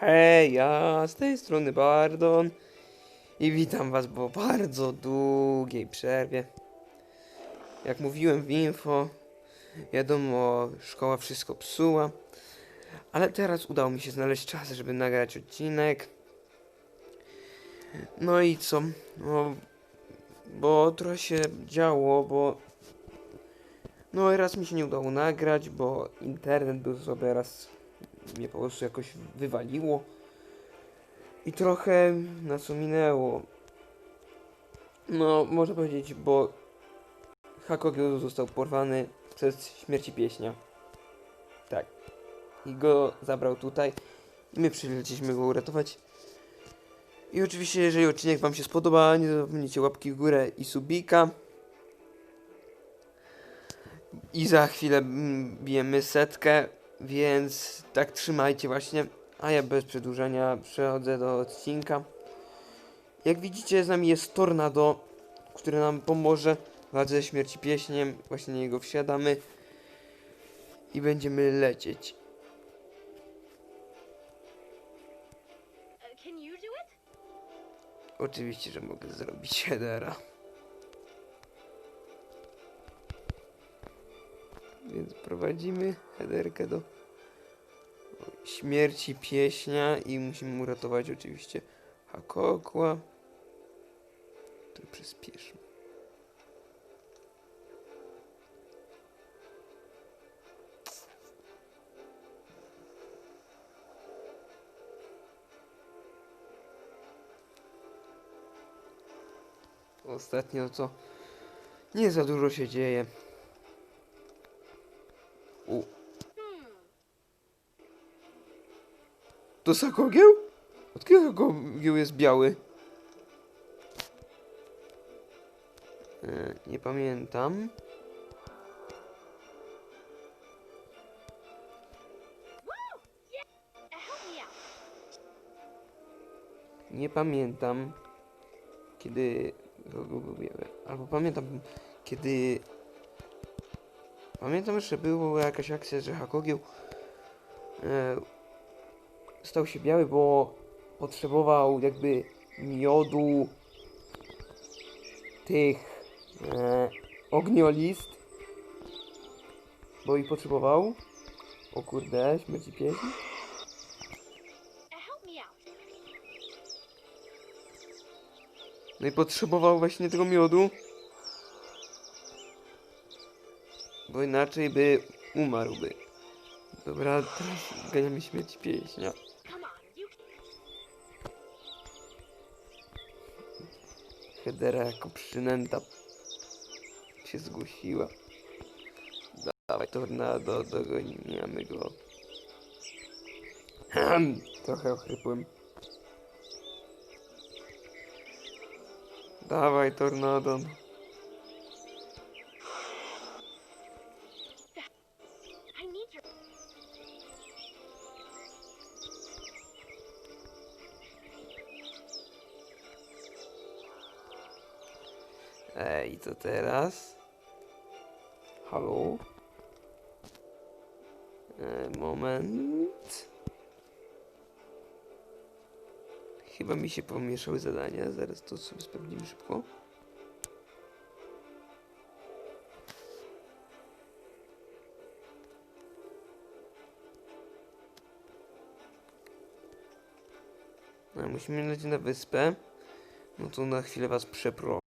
Hej, ja z tej strony Bardon i witam was po bardzo długiej przerwie. Jak mówiłem w info, wiadomo, szkoła wszystko psuła, ale teraz udało mi się znaleźć czas, żeby nagrać odcinek. No i co? No, bo trochę się działo, bo no raz mi się nie udało nagrać, bo internet był sobie raz mnie po prostu jakoś wywaliło. I trochę nas ominęło. No, można powiedzieć, bo Hakogyo został porwany przez śmierci pieśnia. Tak. I go zabrał tutaj. I my przylecieliśmy go uratować. I oczywiście, jeżeli odcinek Wam się spodoba, nie zapomnijcie łapki w górę i subika. I za chwilę mm, bijemy setkę, więc tak trzymajcie właśnie. A ja bez przedłużania przechodzę do odcinka. Jak widzicie, z nami jest Tornado, który nam pomoże w walce ze śmierci pieśniem. Właśnie na niego wsiadamy i będziemy lecieć. Oczywiście, że mogę zrobić headera. Więc prowadzimy headerkę do śmierci pieśnia i musimy uratować oczywiście Hakokła. To przyspieszmy. Ostatnio to nie za dużo się dzieje. To Sakogieł? Od kiedy Sakogieł jest biały? E, nie pamiętam. Nie pamiętam. Kiedy. Albo pamiętam kiedy. Pamiętam, że była jakaś akcja, że Hakogieł e, stał się biały, bo potrzebował jakby miodu tych e, ogniolist. Bo ich potrzebował. O kurde, śmierci pieśń. No i potrzebował właśnie tego miodu. Bo inaczej by umarłby. Dobra, teraz ganiamy śmierć pieśnia. Hedera jako przynęta się zgłosiła. Dawaj tornado, dogoniamy go. Trochę ochrypłem. Dawaj tornado. Ej, co teraz? Halo? E, moment. Chyba mi się pomieszały zadania, zaraz to sobie sprawdzimy szybko. No, musimy lecieć na wyspę. No to na chwilę was przepro.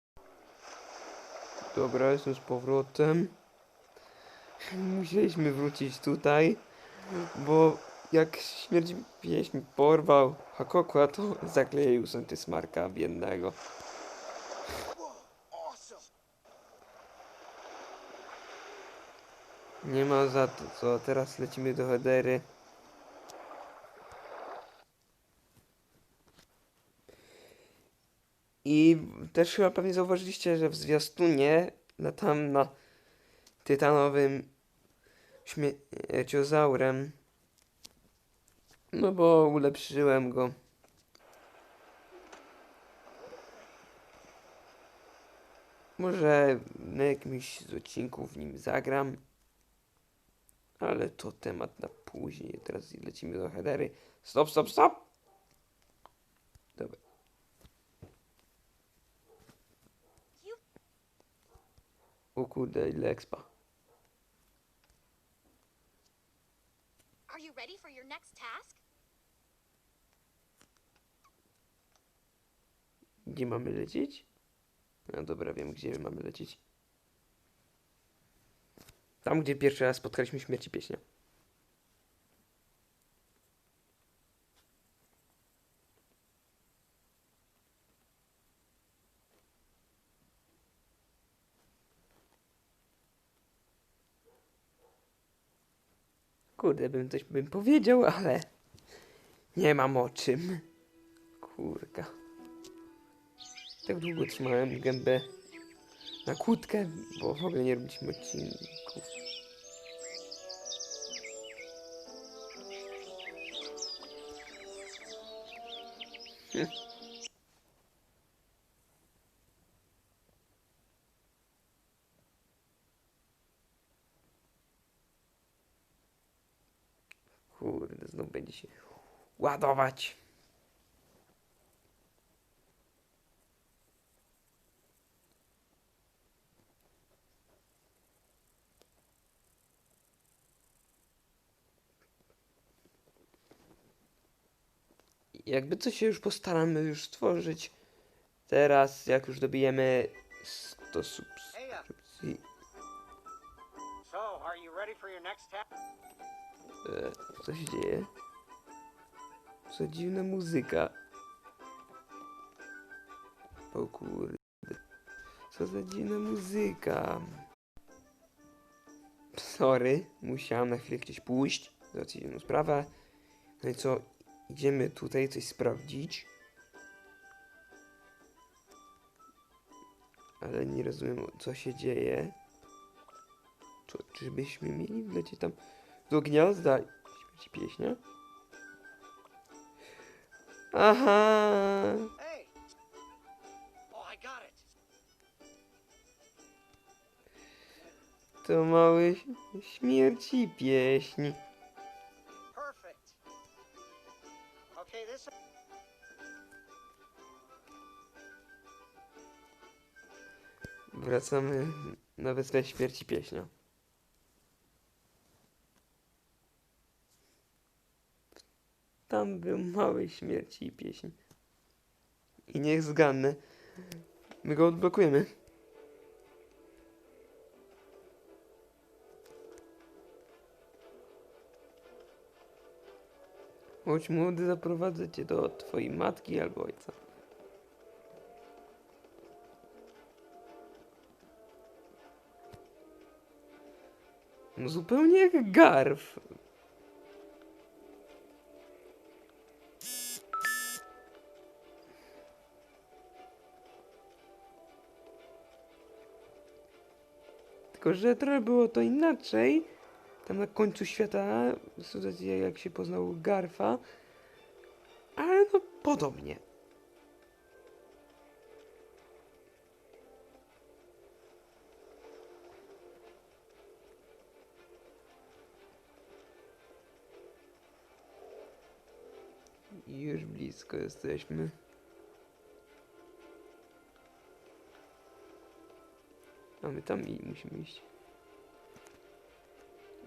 Dobra, jestem z powrotem. Musieliśmy wrócić tutaj, bo jak śmierć pieśń porwał Hakokła, to zakleił smarka biednego. Nie ma za to co, teraz lecimy do Hedery. I też chyba pewnie zauważyliście, że w zwiastunie latam na tytanowym śmieciozaurem. No bo ulepszyłem go. Może na jakimś z odcinków nim zagram. Ale to temat na później. Teraz lecimy do headery. Stop, stop, stop! Dobra. You O kurde, ile expa. are you ready for your next task? Gdzie mamy lecieć? No dobra, wiem gdzie mamy lecieć. Tam, gdzie pierwszy raz spotkaliśmy śmierci pieśnia. Kurde, bym coś bym powiedział, ale nie mam o czym. Kurka. Tak długo trzymałem gębę na kłódkę, bo w ogóle nie robiliśmy odcinków. Kurde, znów będzie się ładować. Jakby co się już postaramy już stworzyć. Teraz, jak już dobijemy 100 subskrypcji. So, are you ready for your next task? E, co się dzieje? Co dziwna muzyka. O kurde. Co za dziwna muzyka. Sorry, musiałam na chwilę gdzieś pójść. Załatwić jedną sprawę. No i co? Idziemy tutaj coś sprawdzić. Ale nie rozumiem co się dzieje. Czy, czyżbyśmy mieli wlecieć tam do gniazda śmierci pieśnia? Aha! Oh! To mały śmierci pieśń. Wracamy na wyspę śmierci pieśnia. Mały śmierci i pieśń. I niech zgadnę. My go odblokujemy. Chodź młody, zaprowadzę cię do twojej matki albo ojca. No zupełnie jak Garf. Tylko, że trochę było to inaczej. Tam na końcu świata, sytuacja jak się poznał Garfa. Ale no podobnie. Już blisko jesteśmy. My tam i musimy iść.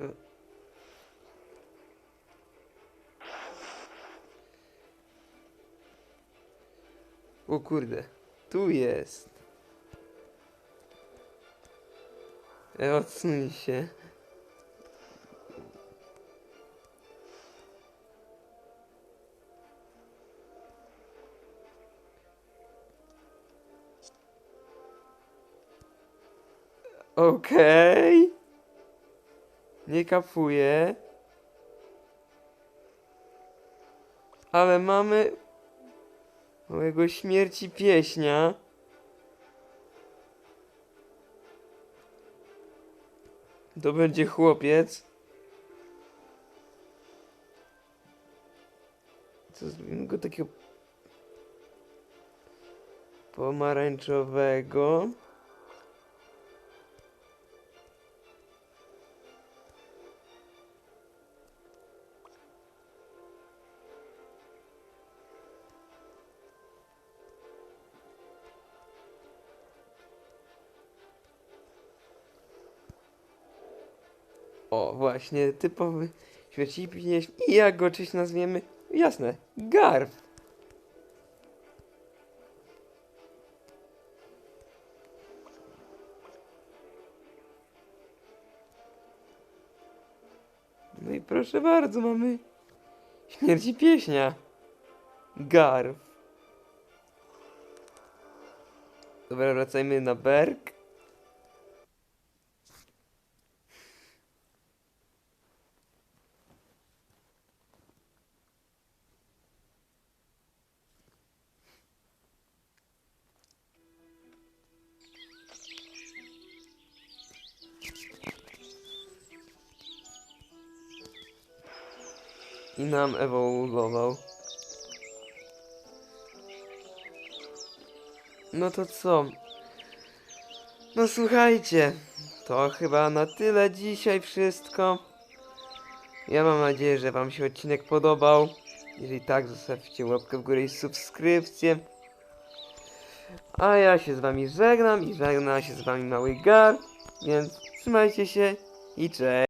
O. o kurde, tu jest. E, odsuń się. Okej. Nie kapuję. Ale mamy małego śmierci pieśnia. To będzie chłopiec. Co zrobimy go takiego pomarańczowego. O, właśnie, typowy śmieci pieśń. I jak go oczywiście nazwiemy? Jasne, Garf. No i proszę bardzo, mamy śmierci pieśnia. Garf. Dobra, wracajmy na Berg. I nam ewoluował. No to co? No słuchajcie, to chyba na tyle dzisiaj wszystko. Ja mam nadzieję, że wam się odcinek podobał. Jeżeli tak, zostawcie łapkę w górę i subskrypcję. A ja się z wami żegnam i żegna się z wami mały gar. Więc trzymajcie się i cześć.